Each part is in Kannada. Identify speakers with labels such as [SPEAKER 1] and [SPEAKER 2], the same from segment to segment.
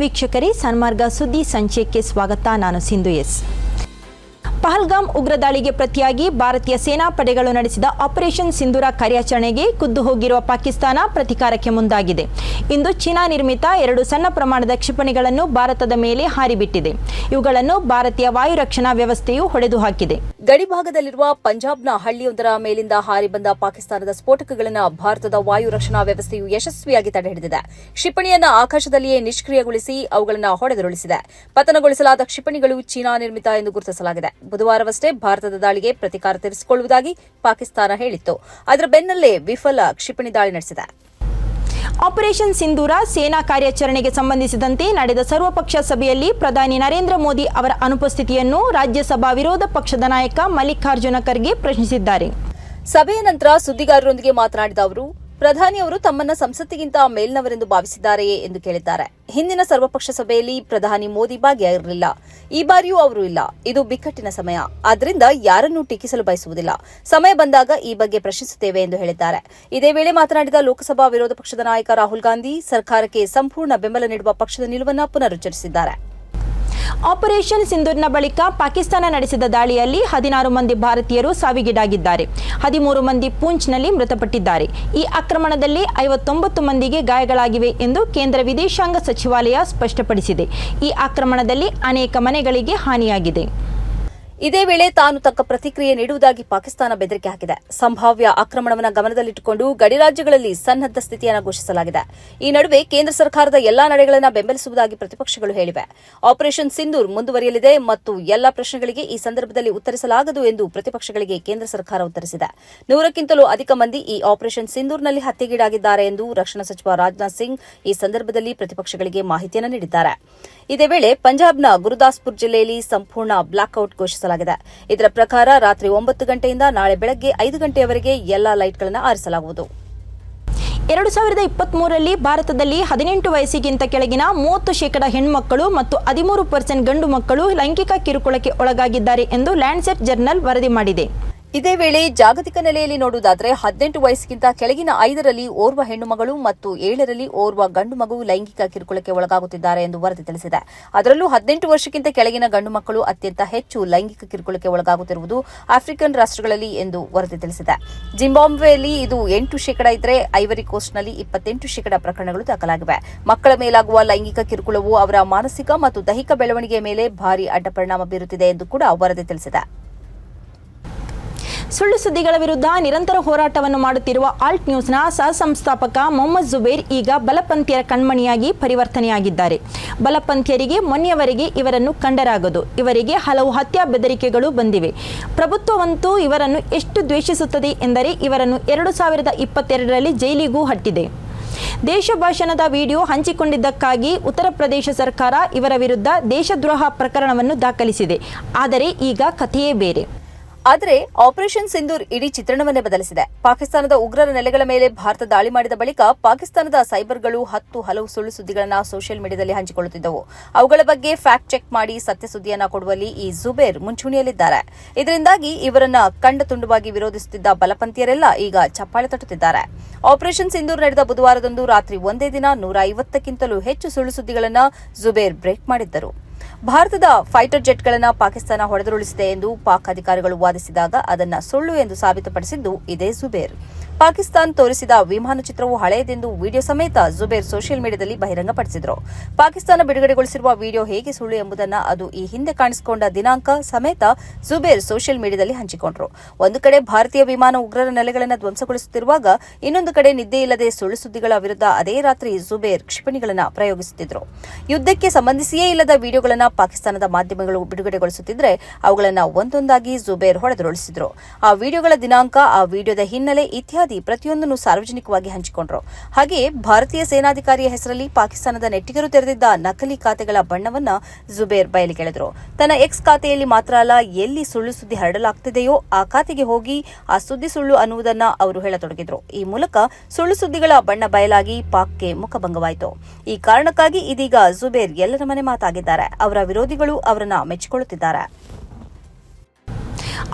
[SPEAKER 1] ವೀಕ್ಷಕರೇ ಸನ್ಮಾರ್ಗ ಸುದ್ದಿ ಸಂಚಯಕ್ಕೆ ಸ್ವಾಗತ. ನಾನು ಸಿಂಧು ಎಸ್. ಪಹಲ್ಗಾಮ್ ಉಗ್ರ ದಾಳಿಗೆ ಪ್ರತಿಯಾಗಿ ಭಾರತೀಯ ಸೇನಾ ಪಡೆಗಳು ನಡೆಸಿದ ಆಪರೇಷನ್ ಸಿಂಧೂರ ಕಾರ್ಯಾಚರಣೆಗೆ ಕುದ್ದು ಹೋಗಿರುವ ಪಾಕಿಸ್ತಾನ ಪ್ರತಿಕಾರಕ್ಕೆ ಮುಂದಾಗಿದೆ. ಇಂದು ಚೀನಾ ನಿರ್ಮಿತ ಎರಡು ಸಣ್ಣ ಪ್ರಮಾಣದ ಕ್ಷಿಪಣಿಗಳನ್ನು ಭಾರತದ ಮೇಲೆ ಹಾರಿಬಿಟ್ಟಿದೆ. ಇವುಗಳನ್ನು ಭಾರತೀಯ ವಾಯು ರಕ್ಷಣಾ ವ್ಯವಸ್ಥೆಯು ಹೊಡೆದು ಹಾಕಿದೆ
[SPEAKER 2] ಗಡಿಭಾಗದಲ್ಲಿರುವ ಪಂಜಾಬ್ನ ಹಳ್ಳಿಯೊಂದರ ಮೇಲಿಂದ ಹಾರಿ ಬಂದ ಪಾಕಿಸ್ತಾನದ ಸ್ಫೋಟಕಗಳನ್ನು ಭಾರತದ ವಾಯು ರಕ್ಷಣಾ ವ್ಯವಸ್ಥೆಯು ಯಶಸ್ವಿಯಾಗಿ ತಡೆಹಿಡಿದಿದೆ. ಕ್ಷಿಪಣಿಯನ್ನು ಆಕಾಶದಲ್ಲಿಯೇ ನಿಷ್ಕ್ರಿಯಗೊಳಿಸಿ ಅವುಗಳನ್ನು ಹೊಡೆದುರುಳಿಸಿದೆ. ಪತನಗೊಳಿಸಲಾದ ಕ್ಷಿಪಣಿಗಳು ಚೀನಾ ನಿರ್ಮಿತ ಎಂದು ಗುರುತಿಸಲಾಗಿದೆ. ಬುಧವಾರವಷ್ಟೇ ಭಾರತದ ದಾಳಿಗೆ ಪ್ರತಿಕಾರ ತೀರಿಸಿಕೊಳ್ಳುವುದಾಗಿ ಪಾಕಿಸ್ತಾನ ಹೇಳಿತ್ತು. ಅದರ ಬೆನ್ನಲ್ಲೇ ವಿಫಲ ಕ್ಷಿಪಣಿ ದಾಳಿ ನಡೆಸಿದೆ.
[SPEAKER 1] ಆಪರೇಷನ್ ಸಿಂಧೂರ ಸೇನಾ ಕಾರ್ಯಾಚರಣೆಗೆ ಸಂಬಂಧಿಸಿದಂತೆ ನಡೆದ ಸರ್ವಪಕ್ಷ ಸಭೆಯಲ್ಲಿ ಪ್ರಧಾನಿ ನರೇಂದ್ರ ಮೋದಿ ಅವರ ಅನುಪಸ್ಥಿತಿಯನ್ನು ರಾಜ್ಯಸಭಾ ವಿರೋಧ ಪಕ್ಷದ ನಾಯಕ ಮಲ್ಲಿಕಾರ್ಜುನ ಖರ್ಗೆ ಪ್ರಶ್ನಿಸಿದ್ದಾರೆ.
[SPEAKER 2] ಸಭೆಯ ನಂತರ ಸುದ್ದಿಗಾರರೊಂದಿಗೆ ಮಾತನಾಡಿದ ಅವರು ಪ್ರಧಾನಿ ಅವರು ತಮ್ಮನ್ನ ಸಂಸತ್ತಿಗಿಂತ ಮೇಲ್ನವರೆಂದು ಭಾವಿಸಿದ್ದಾರೆಯೇ ಎಂದು ಕೇಳಿದ್ದಾರೆ. ಹಿಂದಿನ ಸರ್ವಪಕ್ಷ ಸಭೆಯಲ್ಲಿ ಪ್ರಧಾನಿ ಮೋದಿ ಭಾಗಿಯಾಗಿರಲಿಲ್ಲ. ಈ ಬಾರಿಯೂ ಅವರು ಇಲ್ಲ. ಇದು ಬಿಕ್ಕಟ್ಟಿನ ಸಮಯ. ಆದ್ದರಿಂದ ಯಾರನ್ನೂ ಟೀಕಿಸಲು ಬಯಸುವುದಿಲ್ಲ. ಸಮಯ ಬಂದಾಗ ಈ ಬಗ್ಗೆ ಪ್ರಶ್ನಿಸುತ್ತೇವೆ ಎಂದು ಹೇಳಿದ್ದಾರೆ. ಇದೇ ವೇಳೆ ಮಾತನಾಡಿದ ಲೋಕಸಭಾ ವಿರೋಧ ಪಕ್ಷದ ನಾಯಕ ರಾಹುಲ್ ಗಾಂಧಿ ಸರ್ಕಾರಕ್ಕೆ ಸಂಪೂರ್ಣ ಬೆಂಬಲ ನೀಡುವ ಪಕ್ಷದ ನಿಲುವನ್ನು ಪುನರುಚ್ಚರಿಸಿದ್ದಾರೆ.
[SPEAKER 1] ಆಪರೇಷನ್ ಸಿಂಧೂರ್ನ ಬಳಿಕ ಪಾಕಿಸ್ತಾನ ನಡೆಸಿದ ದಾಳಿಯಲ್ಲಿ ಹದಿನಾರು ಮಂದಿ ಭಾರತೀಯರು ಸಾವಿಗೀಡಾಗಿದ್ದಾರೆ. ಹದಿಮೂರು ಮಂದಿ ಪೂಂಚ್ನಲ್ಲಿ ಮೃತಪಟ್ಟಿದ್ದಾರೆ. ಈ ಆಕ್ರಮಣದಲ್ಲಿ ಐವತ್ತೊಂಬತ್ತು ಮಂದಿಗೆ ಗಾಯಗಳಾಗಿವೆ ಎಂದು ಕೇಂದ್ರ ವಿದೇಶಾಂಗ ಸಚಿವಾಲಯ ಸ್ಪಷ್ಟಪಡಿಸಿದೆ. ಈ ಆಕ್ರಮಣದಲ್ಲಿ ಅನೇಕ ಮನೆಗಳಿಗೆ ಹಾನಿಯಾಗಿದೆ.
[SPEAKER 2] ಇದೇ ವೇಳೆ ತಾನು ತಕ್ಕ ಪ್ರತಿಕ್ರಿಯೆ ನೀಡುವುದಾಗಿ ಪಾಕಿಸ್ತಾನ ಬೆದರಿಕೆ ಹಾಕಿದೆ. ಸಂಭಾವ್ಯ ಆಕ್ರಮಣವನ್ನು ಗಮನದಲ್ಲಿಟ್ಟುಕೊಂಡು ಗಡಿ ರಾಜ್ಯಗಳಲ್ಲಿ ಸನ್ನದ್ಧ ಸ್ಥಿತಿಯನ್ನು ಘೋಷಿಸಲಾಗಿದೆ. ಈ ನಡುವೆ ಕೇಂದ್ರ ಸರ್ಕಾರದ ಎಲ್ಲಾ ನಡೆಗಳನ್ನು ಬೆಂಬಲಿಸುವುದಾಗಿ ಪ್ರತಿಪಕ್ಷಗಳು ಹೇಳಿವೆ. ಆಪರೇಷನ್ ಸಿಂಧೂರ್ ಮುಂದುವರಿಯಲಿದೆ ಮತ್ತು ಎಲ್ಲಾ ಪ್ರಶ್ನೆಗಳಿಗೆ ಈ ಸಂದರ್ಭದಲ್ಲಿ ಉತ್ತರಿಸಲಾಗದು ಎಂದು ಪ್ರತಿಪಕ್ಷಗಳಿಗೆ ಕೇಂದ್ರ ಸರ್ಕಾರ ಉತ್ತರಿಸಿದೆ. ನೂರಕ್ಕಿಂತಲೂ ಅಧಿಕ ಮಂದಿ ಈ ಆಪರೇಷನ್ ಸಿಂಧೂರ್ನಲ್ಲಿ ಹತ್ಯೆಗೀಡಾಗಿದ್ದಾರೆ ಎಂದು ರಕ್ಷಣಾ ಸಚಿವ ರಾಜನಾಥ್ ಸಿಂಗ್ ಈ ಸಂದರ್ಭದಲ್ಲಿ ಪ್ರತಿಪಕ್ಷಗಳಿಗೆ ಮಾಹಿತಿಯನ್ನು ನೀಡಿದ್ದಾರೆ. ಇದೇ ವೇಳೆ ಪಂಜಾಬ್ನ ಗುರುದಾಸ್ಪುರ್ ಜಿಲ್ಲೆಯಲ್ಲಿ ಸಂಪೂರ್ಣ ಬ್ಲಾಕ್ಔಟ್ ಘೋಷಿಸಲಾಗಿದೆ. ಇದರ ಪ್ರಕಾರ ರಾತ್ರಿ ಒಂಬತ್ತು ಗಂಟೆಯಿಂದ ನಾಳೆ ಬೆಳಗ್ಗೆ ಐದು ಗಂಟೆಯವರೆಗೆ ಎಲ್ಲಾ ಲೈಟ್ಗಳನ್ನು ಆರಿಸಲಾಗುವುದು.
[SPEAKER 1] ಎರಡು ಸಾವಿರದ ಇಪ್ಪತ್ಮೂರರಲ್ಲಿ ಭಾರತದಲ್ಲಿ ಹದಿನೆಂಟು ವಯಸ್ಸಿಗಿಂತ ಕೆಳಗಿನ ಮೂವತ್ತು ಶೇಕಡ ಹೆಣ್ಮಕ್ಕಳು ಮತ್ತು ಹದಿಮೂರು ಪರ್ಸೆಂಟ್ ಗಂಡು ಮಕ್ಕಳು ಲೈಂಗಿಕ ಕಿರುಕುಳಕ್ಕೆ ಒಳಗಾಗಿದ್ದಾರೆ ಎಂದು ಲ್ಯಾಂಡ್ಸೆಟ್ ಜರ್ನಲ್ ವರದಿ ಮಾಡಿದೆ.
[SPEAKER 2] ಇದೇ ವೇಳೆ ಜಾಗತಿಕ ನೆಲೆಯಲ್ಲಿ ನೋಡುವುದಾದರೆ ಹದಿನೆಂಟು ವಯಸ್ಸಿಗಿಂತ ಕೆಳಗಿನ ಐದರಲ್ಲಿ ಓರ್ವ ಹೆಣ್ಣುಮಗಳು ಮತ್ತು ಏಳರಲ್ಲಿ ಓರ್ವ ಗಂಡು ಮಗು ಲೈಂಗಿಕ ಕಿರುಕುಳಕ್ಕೆ ಒಳಗಾಗುತ್ತಿದ್ದಾರೆ ಎಂದು ವರದಿ ತಿಳಿಸಿದೆ. ಅದರಲ್ಲೂ ಹದಿನೆಂಟು ವರ್ಷಕ್ಕಿಂತ ಕೆಳಗಿನ ಗಂಡು ಮಕ್ಕಳು ಅತ್ಯಂತ ಹೆಚ್ಚು ಲೈಂಗಿಕ ಕಿರುಕುಳಕ್ಕೆ ಒಳಗಾಗುತ್ತಿರುವುದು ಆಫ್ರಿಕನ್ ರಾಷ್ಟ್ರಗಳಲ್ಲಿ ಎಂದು ವರದಿ ತಿಳಿಸಿದೆ. ಜಿಂಬಾಬ್ವೆಯಲ್ಲಿ ಇದು ಎಂಟು ಶೇಕಡ ಇದ್ದರೆ ಐವರಿ ಕೋಸ್ಟ್ನಲ್ಲಿ ಇಪ್ಪತ್ತೆಂಟು ಶೇಕಡ ಪ್ರಕರಣಗಳು ದಾಖಲಾಗಿವೆ. ಮಕ್ಕಳ ಮೇಲಾಗುವ ಲೈಂಗಿಕ ಕಿರುಕುಳವು ಅವರ ಮಾನಸಿಕ ಮತ್ತು ದೈಹಿಕ ಬೆಳವಣಿಗೆಯ ಮೇಲೆ ಭಾರಿ ಅಡ್ಡಪರಿಣಾಮ ಬೀರುತ್ತಿದೆ ಎಂದು ಕೂಡ ವರದಿ ತಿಳಿಸಿದೆ.
[SPEAKER 1] ಸುಳ್ಳು ಸುದ್ದಿಗಳ ವಿರುದ್ಧ ನಿರಂತರ ಹೋರಾಟವನ್ನು ಮಾಡುತ್ತಿರುವ ಆಲ್ಟ್ ನ್ಯೂಸ್ನ ಸಹ ಸಂಸ್ಥಾಪಕ ಮೊಹಮ್ಮದ್ ಜುಬೇರ್ ಈಗ ಬಲಪಂಥೀಯರ ಕಣ್ಮಣಿಯಾಗಿ ಪರಿವರ್ತನೆಯಾಗಿದ್ದಾರೆ. ಬಲಪಂಥೀಯರಿಗೆ ಮೊನ್ನೆಯವರೆಗೆ ಇವರನ್ನು ಕಂಡರಾಗದು. ಇವರಿಗೆ ಹಲವು ಹತ್ಯಾ ಬೆದರಿಕೆಗಳು ಬಂದಿವೆ. ಪ್ರಭುತ್ವವಂತೂ ಇವರನ್ನು ಎಷ್ಟು ದ್ವೇಷಿಸುತ್ತದೆ ಎಂದರೆ ಇವರನ್ನು ಎರಡು ಸಾವಿರದ ಇಪ್ಪತ್ತೆರಡರಲ್ಲಿ ಜೈಲಿಗೂ ಹಟ್ಟಿದೆ. ದೇಶ ಭಾಷಣದ ವಿಡಿಯೋ ಹಂಚಿಕೊಂಡಿದ್ದಕ್ಕಾಗಿ ಉತ್ತರ ಪ್ರದೇಶ ಸರ್ಕಾರ ಇವರ ವಿರುದ್ಧ ದೇಶದ್ರೋಹ ಪ್ರಕರಣವನ್ನು ದಾಖಲಿಸಿದೆ. ಆದರೆ ಈಗ ಕಥೆಯೇ ಬೇರೆ.
[SPEAKER 2] ಆದರೆ ಆಪರೇಷನ್ ಸಿಂಧೂರ್ ಇಡೀ ಚಿತ್ರಣವನ್ನೇ ಬದಲಿಸಿದೆ. ಪಾಕಿಸ್ತಾನದ ಉಗ್ರರ ನೆಲೆಗಳ ಮೇಲೆ ಭಾರತ ದಾಳಿ ಮಾಡಿದ ಬಳಿಕ ಪಾಕಿಸ್ತಾನದ ಸೈಬರ್ಗಳು ಹತ್ತು ಹಲವು ಸುಳ್ಳು ಸುದ್ದಿಗಳನ್ನು ಸೋಷಿಯಲ್ ಮೀಡಿಯಾದಲ್ಲಿ ಹಂಚಿಕೊಳ್ಳುತ್ತಿದ್ದವು. ಅವುಗಳ ಬಗ್ಗೆ ಫ್ಯಾಕ್ಟ್ ಚೆಕ್ ಮಾಡಿ ಸತ್ಯ ಸುದ್ದಿಯನ್ನು ಕೊಡುವಲ್ಲಿ ಈ ಜುಬೇರ್ ಮುಂಚೂಣಿಯಲ್ಲಿದ್ದಾರೆ. ಇದರಿಂದಾಗಿ ಇವರನ್ನ ಕಂಡ ತುಂಡುವಾಗಿ ವಿರೋಧಿಸುತ್ತಿದ್ದ ಬಲಪಂಥೀಯರೆಲ್ಲ ಈಗ ಚಪ್ಪಾಳೆ ತಟ್ಟುತ್ತಿದ್ದಾರೆ. ಆಪರೇಷನ್ ಸಿಂಧೂರ್ ನಡೆದ ಬುಧವಾರದಂದು ರಾತ್ರಿ ಒಂದೇ ದಿನ ನೂರ ಐವತ್ತಕ್ಕಿಂತಲೂ ಹೆಚ್ಚು ಸುಳ್ಳು ಸುದ್ದಿಗಳನ್ನು ಜುಬೇರ್ ಬ್ರೇಕ್ ಮಾಡಿದ್ದರು. ಭಾರತದ ಫೈಟರ್ ಜೆಟ್ಗಳನ್ನು ಪಾಕಿಸ್ತಾನ ಹೊಡೆದುರುಳಿಸಿದೆ ಎಂದು ಪಾಕ್ ಅಧಿಕಾರಿಗಳು ವಾದಿಸಿದಾಗ ಅದನ್ನು ಸುಳ್ಳು ಎಂದು ಸಾಬೀತುಪಡಿಸಿದ್ದು ಇದೇ ಜುಬೇರ್ ಪಾಕಿಸ್ತಾನ್ ತೋರಿಸಿದ ವಿಮಾನ ಚಿತ್ರವು ಹಳೆಯದೆಂದು ವಿಡಿಯೋ ಸಮೇತ ಜುಬೇರ್ ಸೋಷಿಯಲ್ ಮೀಡಿಯಾದಲ್ಲಿ ಬಹಿರಂಗಪಡಿಸಿದ್ರು. ಪಾಕಿಸ್ತಾನ ಬಿಡುಗಡೆಗೊಳಿಸಿರುವ ವಿಡಿಯೋ ಹೇಗೆ ಸುಳ್ಳು ಎಂಬುದನ್ನು ಅದು ಈ ಹಿಂದೆ ಕಾಣಿಸಿಕೊಂಡ ದಿನಾಂಕ ಸಮೇತ ಜುಬೇರ್ ಸೋಷಿಯಲ್ ಮೀಡಿಯಾದಲ್ಲಿ ಹಂಚಿಕೊಂಡ್ರು. ಒಂದು ಕಡೆ ಭಾರತೀಯ ವಿಮಾನ ಉಗ್ರರ ನೆಲೆಗಳನ್ನು ಧ್ವಂಸಗೊಳಿಸುತ್ತಿರುವಾಗ, ಇನ್ನೊಂದು ಕಡೆ ನಿದ್ದೆಯಿಲ್ಲದೆ ಸುಳ್ಳು ಸುದ್ದಿಗಳ ವಿರುದ್ಧ ಅದೇ ರಾತ್ರಿ ಜುಬೇರ್ ಕ್ಷಿಪಣಿಗಳನ್ನು ಪ್ರಯೋಗಿಸುತ್ತಿದ್ದರು ಯುದ್ಧಕ್ಕೆ ಸಂಬಂಧಿಸಿಯೇ ಇಲ್ಲದ ವಿಡಿಯೋಗಳನ್ನು ಪಾಕಿಸ್ತಾನದ ಮಾಧ್ಯಮಗಳು ಬಿಡುಗಡೆಗೊಳಿಸುತ್ತಿದ್ದರೆ ಅವುಗಳನ್ನು ಒಂದೊಂದಾಗಿ ಜುಬೇರ್ ಹೊಡೆದುರುಳಿಸಿದ್ರು. ಆ ವಿಡಿಯೋಗಳ ದಿನಾಂಕ, ಆ ವಿಡಿಯೋದ ಹಿನ್ನೆಲೆ ಇತ್ಯಾದಿ ಪ್ರತಿಯೊಂದನ್ನು ಸಾರ್ವಜನಿಕವಾಗಿ ಹಂಚಿಕೊಂಡರು. ಹಾಗೆ ಭಾರತೀಯ ಸೇನಾಧಿಕಾರಿಯ ಹೆಸರಲ್ಲಿ ಪಾಕಿಸ್ತಾನದ ನೆಟ್ಟಿಗರು ತೆರೆದಿದ್ದ ನಕಲಿ ಖಾತೆಗಳ ಬಣ್ಣವನ್ನ ಜುಬೇರ್ ಬಯಲಿಗೆಳೆದರು ತನ್ನ ಎಕ್ಸ್ ಖಾತೆಯಲ್ಲಿ ಮಾತ್ರ ಅಲ್ಲ, ಎಲ್ಲಿ ಸುಳ್ಳು ಸುದ್ದಿ ಹರಡಲಾಗ್ತಿದೆಯೋ ಆ ಖಾತೆಗೆ ಹೋಗಿ ಆ ಸುದ್ದಿ ಸುಳ್ಳು ಅನ್ನುವುದನ್ನ ಅವರು ಹೇಳತೊಡಗಿದ್ರು. ಈ ಮೂಲಕ ಸುಳ್ಳು ಸುದ್ದಿಗಳ ಬಣ್ಣ ಬಯಲಾಗಿ ಪಾಕ್ಗೆ ಮುಖಭಂಗವಾಯಿತು. ಈ ಕಾರಣಕ್ಕಾಗಿ ಇದೀಗ ಜುಬೇರ್ ಎಲ್ಲರ ಮನೆ ಮಾತಾಗಿದ್ದಾರೆ. ಅವರ ವಿರೋಧಿಗಳು ಅವರನ್ನ ಮೆಚ್ಚಿಕೊಳ್ಳುತ್ತಿದ್ದಾರೆ.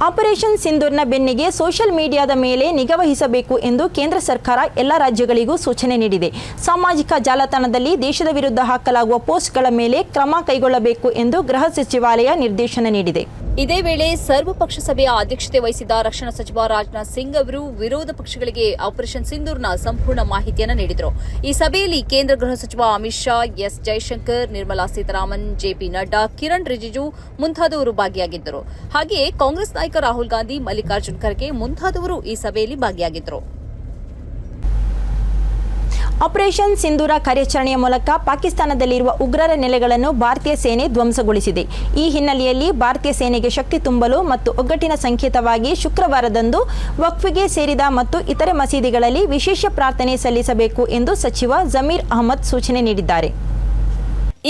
[SPEAKER 1] ಆಪರೇಷನ್ ಸಿಂಧೂರ್ನ ಬೆನ್ನಿಗೆ ಸೋಷಿಯಲ್ ಮೀಡಿಯಾದ ಮೇಲೆ ನಿಗಾವಹಿಸಬೇಕು ಎಂದು ಕೇಂದ್ರ ಸರ್ಕಾರ ಎಲ್ಲ ರಾಜ್ಯಗಳಿಗೂ ಸೂಚನೆ ನೀಡಿದೆ. ಸಾಮಾಜಿಕ ಜಾಲತಾಣದಲ್ಲಿ ದೇಶದ ವಿರುದ್ಧ ಹಾಕಲಾಗುವ ಪೋಸ್ಟ್ಗಳ ಮೇಲೆ ಕ್ರಮ ಕೈಗೊಳ್ಳಬೇಕು ಎಂದು ಗೃಹ ಸಚಿವಾಲಯ ನಿರ್ದೇಶನ ನೀಡಿದೆ.
[SPEAKER 2] ಇದೇ ವೇಳೆ ಸರ್ವಪಕ್ಷ ಸಭೆಯ ಅಧ್ಯಕ್ಷತೆ ವಹಿಸಿದ್ದ ರಕ್ಷಣಾ ಸಚಿವ ರಾಜನಾಥ್ ಸಿಂಗ್ ಅವರು ವಿರೋಧ ಪಕ್ಷಗಳಿಗೆ ಆಪರೇಷನ್ ಸಿಂಧೂರ್ನ ಸಂಪೂರ್ಣ ಮಾಹಿತಿಯನ್ನು ನೀಡಿದರು. ಈ ಸಭೆಯಲ್ಲಿ ಕೇಂದ್ರ ಗೃಹ ಸಚಿವ ಅಮಿತ್ ಶಾ, ಎಸ್ ಜೈಶಂಕರ್, ನಿರ್ಮಲಾ ಸೀತಾರಾಮನ್ ಜೆಪಿ ನಡ್ಡಾ, ಕಿರಣ್ ರಿಜಿಜು ಮುಂತಾದವರು ಭಾಗಿಯಾಗಿದ್ದರು. ಹಾಗೆಯೇ ಕಾಂಗ್ರೆಸ್ ನಾಯಕ ರಾಹುಲ್ ಗಾಂಧಿ, ಮಲ್ಲಿಕಾರ್ಜುನ್ ಖರ್ಗೆ ಮುಂತಾದವರು ಈ ಸಭೆಯಲ್ಲಿ ಭಾಗಿಯಾಗಿದ್ದರು.
[SPEAKER 1] ಆಪರೇಷನ್ ಸಿಂಧೂರ ಕಾರ್ಯಾಚರಣೆಯ ಮೂಲಕ ಪಾಕಿಸ್ತಾನದಲ್ಲಿರುವ ಉಗ್ರರ ನೆಲೆಗಳನ್ನು ಭಾರತೀಯ ಸೇನೆ ಧ್ವಂಸಗೊಳಿಸಿದೆ. ಈ ಹಿನ್ನೆಲೆಯಲ್ಲಿ ಭಾರತೀಯ ಸೇನೆಗೆ ಶಕ್ತಿ ತುಂಬಲು ಮತ್ತು ಒಗ್ಗಟ್ಟಿನ ಸಂಕೇತವಾಗಿ ಶುಕ್ರವಾರದಂದು ವಕ್ಫಿಗೆ ಸೇರಿದ ಮತ್ತು ಇತರೆ ಮಸೀದಿಗಳಲ್ಲಿ ವಿಶೇಷ ಪ್ರಾರ್ಥನೆ ಸಲ್ಲಿಸಬೇಕು ಎಂದು ಸಚಿವ ಜಮೀರ್ ಅಹಮದ್ ಸೂಚನೆ ನೀಡಿದ್ದಾರೆ.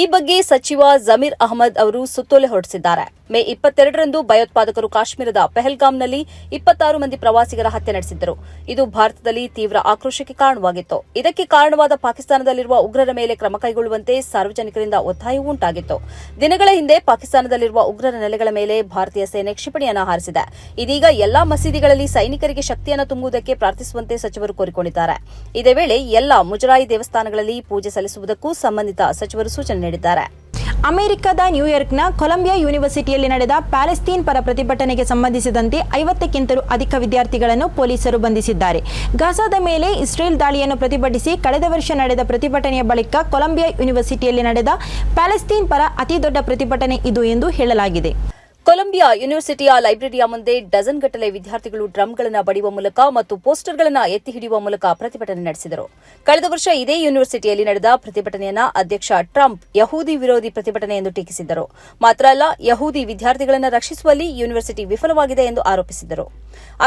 [SPEAKER 2] ಈ ಬಗ್ಗೆ ಸಚಿವ ಜಮೀರ್ ಅಹಮದ್ ಅವರು ಸುತ್ತೋಲೆ ಹೊರಡಿಸಿದ್ದಾರೆ. ಮೇ ಇಪ್ಪತ್ತೆರಡರಂದು ಭಯೋತ್ಪಾದಕರು ಕಾಶ್ಮೀರದ ಪೆಹಲ್ಗಾಮ್ನಲ್ಲಿ ಇಪ್ಪತ್ತಾರು ಮಂದಿ ಪ್ರವಾಸಿಗರ ಹತ್ಯೆ ನಡೆಸಿದ್ದರು. ಇದು ಭಾರತದಲ್ಲಿ ತೀವ್ರ ಆಕ್ರೋಶಕ್ಕೆ ಕಾರಣವಾಗಿತ್ತು. ಇದಕ್ಕೆ ಕಾರಣವಾದ ಪಾಕಿಸ್ತಾನದಲ್ಲಿರುವ ಉಗ್ರರ ಮೇಲೆ ಕ್ರಮ ಕೈಗೊಳ್ಳುವಂತೆ ಸಾರ್ವಜನಿಕರಿಂದ ಒತ್ತಾಯವೂ ಉಂಟಾಗಿತ್ತು. ದಿನಗಳ ಹಿಂದೆ ಪಾಕಿಸ್ತಾನದಲ್ಲಿರುವ ಉಗ್ರರ ನೆಲೆಗಳ ಮೇಲೆ ಭಾರತೀಯ ಸೇನೆ ಕ್ಷಿಪಣಿಯನ್ನು ಹಾರಿಸಿದೆ. ಇದೀಗ ಎಲ್ಲಾ ಮಸೀದಿಗಳಲ್ಲಿ ಸೈನಿಕರಿಗೆ ಶಕ್ತಿಯನ್ನು ತುಂಬುವುದಕ್ಕೆ ಪ್ರಾರ್ಥಿಸುವಂತೆ ಸಚಿವರು ಕೋರಿಕೊಂಡಿದ್ದಾರೆ. ಇದೇ ವೇಳೆ ಎಲ್ಲಾ ಮುಜರಾಯಿ ದೇವಸ್ಥಾನಗಳಲ್ಲಿ ಪೂಜೆ ಸಲ್ಲಿಸುವುದಕ್ಕೂ ಸಂಬಂಧಿತ ಸಚಿವರು ಸೂಚನೆ ನೀಡಿದ್ದಾರೆ.
[SPEAKER 1] ಅಮೆರಿಕದ ನ್ಯೂಯಾರ್ಕ್ನ ಕೊಲಂಬಿಯಾ ಯೂನಿವರ್ಸಿಟಿಯಲ್ಲಿ ನಡೆದ ಪ್ಯಾಲೆಸ್ತೀನ್ ಪರ ಪ್ರತಿಭಟನೆಗೆ ಸಂಬಂಧಿಸಿದಂತೆ ಐವತ್ತಕ್ಕಿಂತಲೂ ಅಧಿಕ ವಿದ್ಯಾರ್ಥಿಗಳನ್ನು ಪೊಲೀಸರು ಬಂಧಿಸಿದ್ದಾರೆ. ಗಾಜಾದ ಮೇಲೆ ಇಸ್ರೇಲ್ ದಾಳಿಯನ್ನು ಪ್ರತಿಭಟಿಸಿ ಕಳೆದ ವರ್ಷ ನಡೆದ ಪ್ರತಿಭಟನೆಯ ಬಳಿಕ ಕೊಲಂಬಿಯಾ ಯೂನಿವರ್ಸಿಟಿಯಲ್ಲಿ ನಡೆದ ಪ್ಯಾಲೆಸ್ತೀನ್ ಪರ ಅತಿದೊಡ್ಡ ಪ್ರತಿಭಟನೆ ಇದು ಎಂದು ಹೇಳಲಾಗಿದೆ.
[SPEAKER 2] ಕೊಲಂಬಿಯಾ ಯೂನಿವರ್ಸಿಟಿಯ ಲೈಬ್ರರಿಯ ಮುಂದೆ ಡಜನ್ ಗಟ್ಟಲೆ ವಿದ್ಯಾರ್ಥಿಗಳು ಡ್ರಮ್ಗಳನ್ನು ಬಡಿಯುವ ಮೂಲಕ ಮತ್ತು ಪೋಸ್ಟರ್ಗಳನ್ನು ಎತ್ತಿ ಹಿಡಿಯುವ ಮೂಲಕ ಪ್ರತಿಭಟನೆ ನಡೆಸಿದರು. ಕಳೆದ ವರ್ಷ ಇದೇ ಯೂನಿವರ್ಸಿಟಿಯಲ್ಲಿ ನಡೆದ ಪ್ರತಿಭಟನೆಯನ್ನು ಅಧ್ಯಕ್ಷ ಟ್ರಂಪ್ ಯಹೂದಿ ವಿರೋಧಿ ಪ್ರತಿಭಟನೆ ಎಂದು ಟೀಕಿಸಿದ್ದರು. ಮಾತ್ರ ಅಲ್ಲ, ಯಹೂದಿ ವಿದ್ಯಾರ್ಥಿಗಳನ್ನು ರಕ್ಷಿಸುವಲ್ಲಿ ಯೂನಿವರ್ಸಿಟಿ ವಿಫಲವಾಗಿದೆ ಎಂದು ಆರೋಪಿಸಿದರು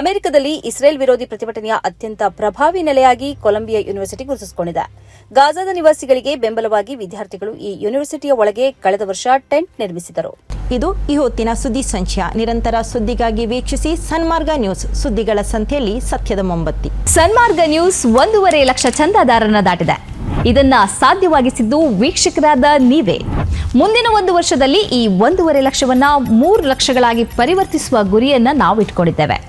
[SPEAKER 2] ಅಮೆರಿಕದಲ್ಲಿ ಇಸ್ರೇಲ್ ವಿರೋಧಿ ಪ್ರತಿಭಟನೆಯ ಅತ್ಯಂತ ಪ್ರಭಾವಿ ನೆಲೆಯಾಗಿ ಕೊಲಂಬಿಯಾ ಯೂನಿವರ್ಸಿಟಿ ಗುರುತಿಸಿಕೊಂಡಿದೆ. ಗಾಜಾದ ನಿವಾಸಿಗಳಿಗೆ ಬೆಂಬಲವಾಗಿ ವಿದ್ಯಾರ್ಥಿಗಳು ಈ ಯೂನಿವರ್ಸಿಟಿಯ ಒಳಗೆ ಕಳೆದ ವರ್ಷ ಟೆಂಟ್ ನಿರ್ಮಿಸಿದರು
[SPEAKER 1] ಇದು ಈ ಹೊತ್ತಿನ ಸುದ್ದಿ ಸಂಚಯ. ನಿರಂತರ ಸುದ್ದಿಗಾಗಿ ವೀಕ್ಷಿಸಿ ಸನ್ಮಾರ್ಗ ನ್ಯೂಸ್ ಸುದ್ದಿಗಳ ಸಂತೆಯಲ್ಲಿ ಸತ್ಯದ ಮೊಂಬತ್ತಿ.
[SPEAKER 3] ಸನ್ಮಾರ್ಗ ನ್ಯೂಸ್ ಒಂದೂವರೆ ಲಕ್ಷ ಚಂದಾದಾರನ ದಾಟಿದೆ. ಇದನ್ನ ಸಾಧ್ಯವಾಗಿಸಿದ್ದು ವೀಕ್ಷಕರಾದ ನೀವೇ. ಮುಂದಿನ ಒಂದು ವರ್ಷದಲ್ಲಿ ಈ ಒಂದೂವರೆ ಲಕ್ಷವನ್ನ ಮೂರು ಲಕ್ಷಗಳಾಗಿ ಪರಿವರ್ತಿಸುವ ಗುರಿಯನ್ನ ನಾವು ಇಟ್ಕೊಂಡಿದ್ದೇವೆ